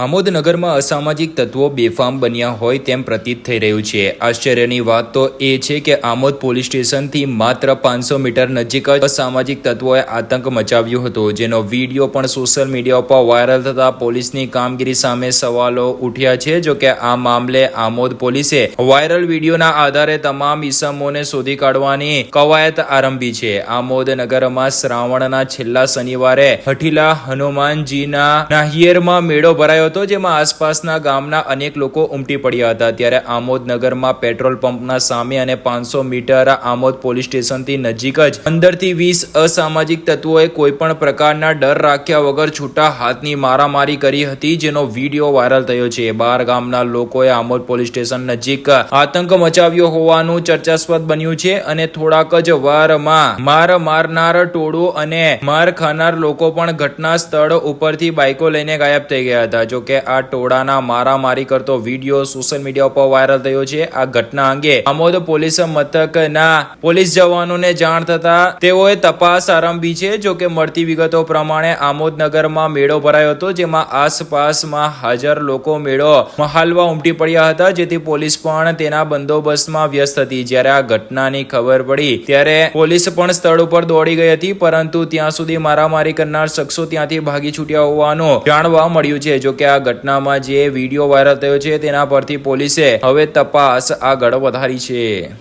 આમોદ નગરમાં અસામાજિક તત્વો બેફામ બન્યા હોય તેમ પ્રતીત થઈ રહ્યું છે. આશ્ચર્યની વાત તો એ છે કે આમોદ પોલીસ સ્ટેશનથી માત્ર પાંચસો મીટર નજીક જ અસામાજિક તત્વોએ આતંક મચાવ્યો હતો, જેનો વીડિયો પણ સોશિયલ મીડિયા ઉપર વાયરલ થતા પોલીસની કામગીરી સામે સવાલો ઉઠ્યા છે. જો કે આ મામલે આમોદ પોલીસે વાયરલ વિડીયોના આધારે તમામ ઈસમોને શોધી કાઢવાની કવાયત આરંભી છે. આમોદનગરમાં શ્રાવણના છેલ્લા શનિવારે હઠીલા હનુમાનજીના નાહિયેરમાં મેળો ભરાયો હતો, જેમાં આસપાસના ગામના અનેક લોકો ઉમટી પડ્યા હતા. ત્યારે આમોદ નગરમાં પેટ્રોલ પંપના સામે અને પાંચસો મીટર આમોદ પોલીસ સ્ટેશનથી નજીક જ પંદરથી વીસ અસામાજિક તત્વોએ કોઈ પણ પ્રકારના ડર રાખ્યા વગર છૂટા હાથની મારામારી કરી હતી, જેનો વીડિયો વાયરલ થયો છે. બાર ગામના લોકોએ આમોદ પોલીસ સ્ટેશન નજીક આતંક મચાવ્યો હોવાનું ચર્ચાસ્પદ બન્યું છે અને થોડાક જ વારમાં માર મારનાર ટોળું અને માર ખાનાર લોકો પણ ઘટના સ્થળ ઉપરથી બાઇકો લઈને ગાયબ થઈ ગયા હતા. જો કે આ ટોળાના મારામારી કરતો વીડિયો સોશિયલ મીડિયા ઉપર વાયરલ થયો છે. આ ઘટના અંગે આમોદ પોલીસ મથકના પોલીસ જવાનોને જાણ થતા તેઓએ તપાસ આરંભી છે. જો કે મળતી વિગતો પ્રમાણે આમોદ નગરમાં મેળો ભરાયો હતો, જેમાં આસપાસમાં હાજર લોકો મેળો મહાલવા ઉમટી પડ્યા હતા, જેથી પોલીસ પણ તેના બંદોબસ્તમાં વ્યસ્ત હતી. જ્યારે આ ઘટનાની ખબર પડી, ત્યારે પોલીસ પણ સ્થળ ઉપર દોડી ગઈ હતી, પરંતુ ત્યાં સુધી મારામારી કરનાર શખ્સો ત્યાંથી ભાગી છૂટ્યા હોવાનું જાણવા મળ્યું છે. જો કે આ ઘટનામાં જે વીડિયો વાયરલ થયો છે તેના પરથી પોલીસે હવે તપાસ આગળ વધારી છે.